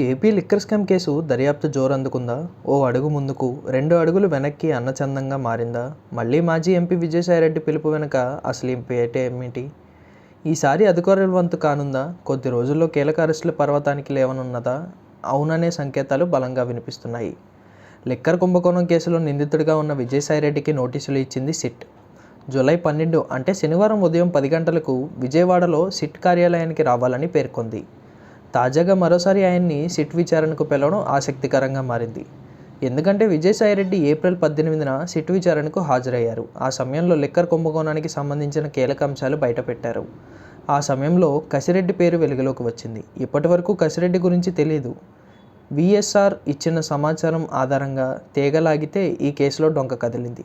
AP liquor scam case దర్యాప్తు జోరందుకుందా? ఓ అడుగు ముందుకు రెండు అడుగులు వెనక్కి అన్నచందంగా మారిందా? మళ్ళీ మాజీ ఎంపీ విజయసాయిరెడ్డి పిలుపు వెనుక అసలు ఈ ఏమిటి? ఈసారి అధికారుల వంతు కానుందా? కొద్ది రోజుల్లో కీలక అరెస్టుల పర్వతానికి లేవనున్నదా? అవుననే సంకేతాలు బలంగా వినిపిస్తున్నాయి. లిక్కర్ కుంభకోణం కేసులో నిందితుడిగా ఉన్న విజయసాయిరెడ్డికి నోటీసులు ఇచ్చింది సిట్. జూలై పన్నెండు అంటే శనివారం ఉదయం పది గంటలకు విజయవాడలో సిట్ కార్యాలయానికి రావాలని పేర్కొంది. తాజాగా మరోసారి ఆయన్ని సిట్ విచారణకు పిలవడం ఆసక్తికరంగా మారింది. ఎందుకంటే విజయసాయిరెడ్డి ఏప్రిల్ పద్దెనిమిదిన సిట్ విచారణకు హాజరయ్యారు. ఆ సమయంలో లిక్కర్ కుంభకోణానికి సంబంధించిన కీలక అంశాలు బయటపెట్టారు. ఆ సమయంలో కసిరెడ్డి పేరు వెలుగులోకి వచ్చింది. ఇప్పటి వరకు కసిరెడ్డి గురించి తెలియదు విఎస్ఆర్ ఇచ్చిన సమాచారం ఆధారంగా తీగలాగితే ఈ కేసులో డొంక కదిలింది.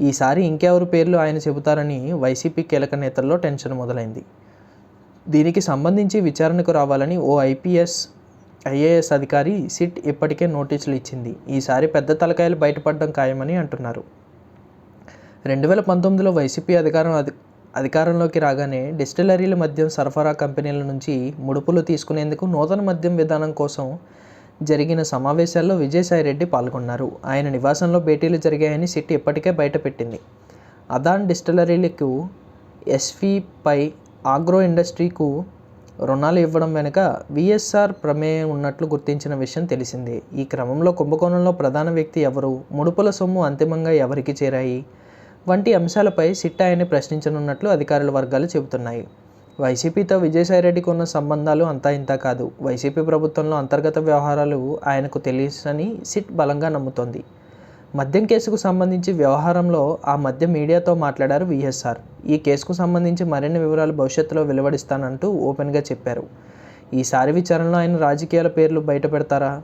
ఈసారి ఇంకెవరి పేర్లు ఆయన చెబుతారని వైసీపీ కీలక నేతల్లో టెన్షన్ మొదలైంది. దీనికి సంబంధించి విచారణకు రావాలని ఓ ఐపీఎస్ ఐఏఎస్ అధికారి సిట్ ఇప్పటికే నోటీసులు ఇచ్చింది. ఈసారి పెద్ద తలకాయలు బయటపడడం ఖాయమని అంటున్నారు. రెండు వేల పంతొమ్మిదిలో వైసీపీ అధికారం అధి అధికారంలోకి రాగానే డిస్టిలరీల మద్యం సరఫరా కంపెనీల నుంచి ముడుపులు తీసుకునేందుకు నూతన మద్యం విధానం కోసం జరిగిన సమావేశాల్లో విజయసాయిరెడ్డి పాల్గొన్నారు. ఆయన నివాసంలో భేటీలు జరిగాయని సిట్ ఇప్పటికే బయటపెట్టింది. అదాన్ డిస్టిలరీలకు ఎస్వీపై ఆగ్రో ఇండస్ట్రీకు రుణాలు ఇవ్వడం వెనుక విఎస్ఆర్ ప్రమేయం ఉన్నట్లు గుర్తించిన విషయం తెలిసిందే. ఈ క్రమంలో కుంభకోణంలో ప్రధాన వ్యక్తి ఎవరు? ముడుపుల సొమ్ము అంతిమంగా ఎవరికి చేరాయి? వంటి అంశాలపై సిట్ ఆయన్ని ప్రశ్నించనున్నట్లు అధికారుల వర్గాలు చెబుతున్నాయి. వైసీపీతో విజయసాయిరెడ్డికి ఉన్న సంబంధాలు అంతా ఇంత కాదు. వైసీపీ ప్రభుత్వంలో అంతర్గత వ్యవహారాలు ఆయనకు తెలుసని సిట్ బలంగా నమ్ముతోంది. మద్యం కేసుకు సంబంధించి వ్యవహారంలో ఆ మధ్య మీడియాతో మాట్లాడారు విఎస్ఆర్. ఈ కేసుకు సంబంధించి మరిన్ని వివరాలు భవిష్యత్తులో వెలువడిస్తానంటూ ఓపెన్గా చెప్పారు. ఈసారి విచారణలో ఆయన రాజకీయాల పేర్లు బయట పెడతారా?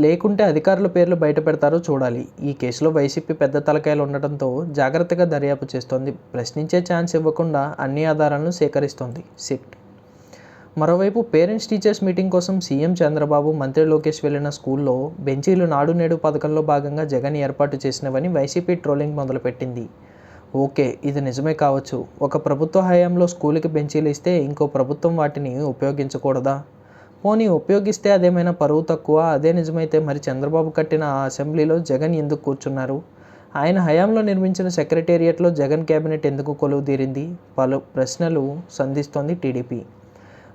లేకుంటే అధికారుల పేర్లు బయట పెడతారో చూడాలి. ఈ కేసులో వైసీపీ పెద్ద తలకాయలు ఉండటంతో జాగ్రత్తగా దర్యాప్తు చేస్తోంది. ప్రశ్నించే ఛాన్స్ ఇవ్వకుండా అన్ని ఆధారాలను సేకరిస్తోంది. సిట్ మరోవైపు పేరెంట్స్ టీచర్స్ మీటింగ్ కోసం సీఎం చంద్రబాబు మంత్రి లోకేష్ వెళ్ళిన స్కూల్లో బెంచీలు నాడు నేడు పథకంలో భాగంగా జగన్ ఏర్పాటు చేసినవని వైసీపీ ట్రోలింగ్ మొదలుపెట్టింది. ఓకే ఇది నిజమే కావచ్చు. ఒక ప్రభుత్వ హయాంలో స్కూల్కి బెంచీలు ఇస్తే ఇంకో ప్రభుత్వం వాటిని ఉపయోగించకూడదా? పోనీ ఉపయోగిస్తే అదేమైనా పరువు తక్కువ? అదే నిజమైతే మరి చంద్రబాబు కట్టిన ఆ అసెంబ్లీలో జగన్ ఎందుకు కూర్చున్నారు? ఆయన హయాంలో నిర్మించిన సెక్రటేరియట్లో జగన్ కేబినెట్ ఎందుకు కొలువు తీరింది పలు ప్రశ్నలు సంధిస్తోంది టీడీపీ.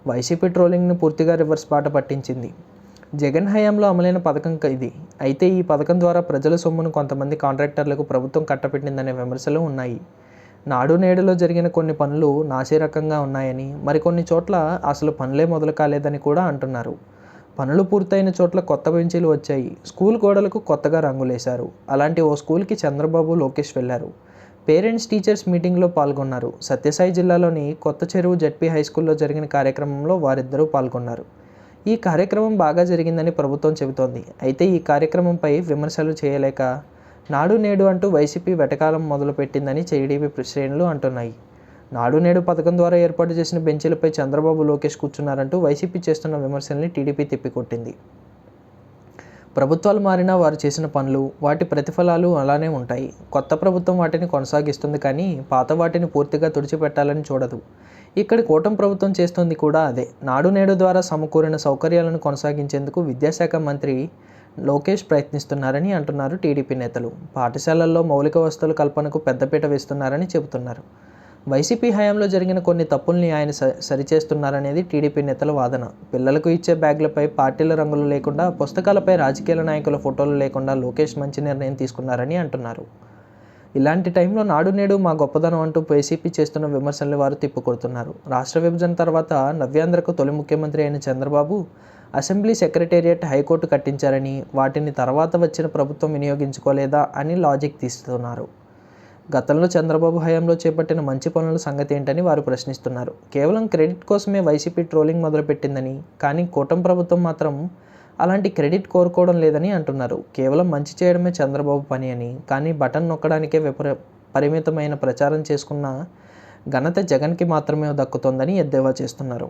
వైసీపీ ట్రోలింగ్ను పూర్తిగా రివర్స్ బాట పట్టించింది. జగన్ హయాంలో అమలైన పథకం ఇది. అయితే ఈ పథకం ద్వారా ప్రజల సొమ్మును కొంతమంది కాంట్రాక్టర్లకు ప్రభుత్వం కట్టపెట్టిందనే విమర్శలు ఉన్నాయి. నాడు నేడులో జరిగిన కొన్ని పనులు నాసిరకంగా ఉన్నాయని మరికొన్ని చోట్ల అసలు పనులే మొదలు కాలేదని కూడా అంటున్నారు. పనులు పూర్తయిన చోట్ల కొత్త బెంచీలు వచ్చాయి. స్కూల్ గోడలకు కొత్తగా రంగులేశారు. అలాంటి ఓ స్కూల్కి చంద్రబాబు లోకేష్ వెళ్ళారు పేరెంట్స్ టీచర్స్ మీటింగ్లో పాల్గొన్నారు. సత్యసాయి జిల్లాలోని కొత్త చెరువు జడ్పీ హై స్కూల్లో జరిగిన కార్యక్రమంలో వారిద్దరూ పాల్గొన్నారు. ఈ కార్యక్రమం బాగా జరిగిందని ప్రభుత్వం చెబుతోంది. అయితే ఈ కార్యక్రమంపై విమర్శలు చేయలేక నాడు నేడు అంటూ వైసీపీ వెటకాలం మొదలుపెట్టిందని టీడీపీ శ్రేణులు అంటున్నాయి. నాడు నేడు పథకం ద్వారా ఏర్పాటు చేసిన బెంచీలపై చంద్రబాబు లోకేష్ కూర్చున్నారంటూ వైసీపీ చేస్తున్న విమర్శల్ని టీడీపీ తిప్పికొట్టింది. ప్రభుత్వాలు మారినా వారు చేసిన పనులు వాటి ప్రతిఫలాలు అలానే ఉంటాయి. కొత్త ప్రభుత్వం వాటిని కొనసాగిస్తుంది కానీ పాత వాటిని పూర్తిగా తుడిచిపెట్టాలని చూడదు. ఇక్కడ కూటమి ప్రభుత్వం చేస్తుంది కూడా అదే. నాడు నేడు ద్వారా సమకూరిన సౌకర్యాలను కొనసాగించేందుకు విద్యాశాఖ మంత్రి లోకేష్ ప్రయత్నిస్తున్నారని అంటున్నారు టీడీపీ నేతలు. పాఠశాలల్లో మౌలిక వసతుల కల్పనకు పెద్దపీట వేస్తున్నారని చెబుతున్నారు. వైసీపీ హయాంలో జరిగిన కొన్ని తప్పుల్ని ఆయన స సరిచేస్తున్నారనేది టీడీపీ నేతల వాదన. పిల్లలకు ఇచ్చే బ్యాగ్లపై పార్టీల రంగులు లేకుండా పుస్తకాలపై రాజకీయ నాయకుల ఫోటోలు లేకుండా లోకేష్ మంచి నిర్ణయం తీసుకున్నారని అంటున్నారు. ఇలాంటి టైంలో నాడు నేడు మా గొప్పదనం అంటూ వైసీపీ చేస్తున్న విమర్శల్ని వారు తిప్పుకొడుతున్నారు. రాష్ట్ర విభజన తర్వాత నవ్యాంధ్రకు తొలి ముఖ్యమంత్రి అయిన Chandrababu assembly secretariat high court కట్టించారని వాటిని తర్వాత వచ్చిన ప్రభుత్వం వినియోగించుకోలేదా అని లాజిక్ తీస్తున్నారు. గతంలో చంద్రబాబు హయాంలో చేపట్టిన మంచి పనుల సంగతి ఏంటని వారు ప్రశ్నిస్తున్నారు. కేవలం క్రెడిట్ కోసమే వైసీపీ ట్రోలింగ్ మొదలుపెట్టిందని కానీ కూటమి ప్రభుత్వం మాత్రం అలాంటి క్రెడిట్ కోరుకోవడం లేదని అంటున్నారు. కేవలం మంచి చేయడమే చంద్రబాబు పని అని కానీ బటన్ నొక్కడానికే విపర పరిమితమైన ప్రచారం చేసుకున్న ఘనత జగన్కి మాత్రమే దక్కుతోందని ఎద్దేవా చేస్తున్నారు.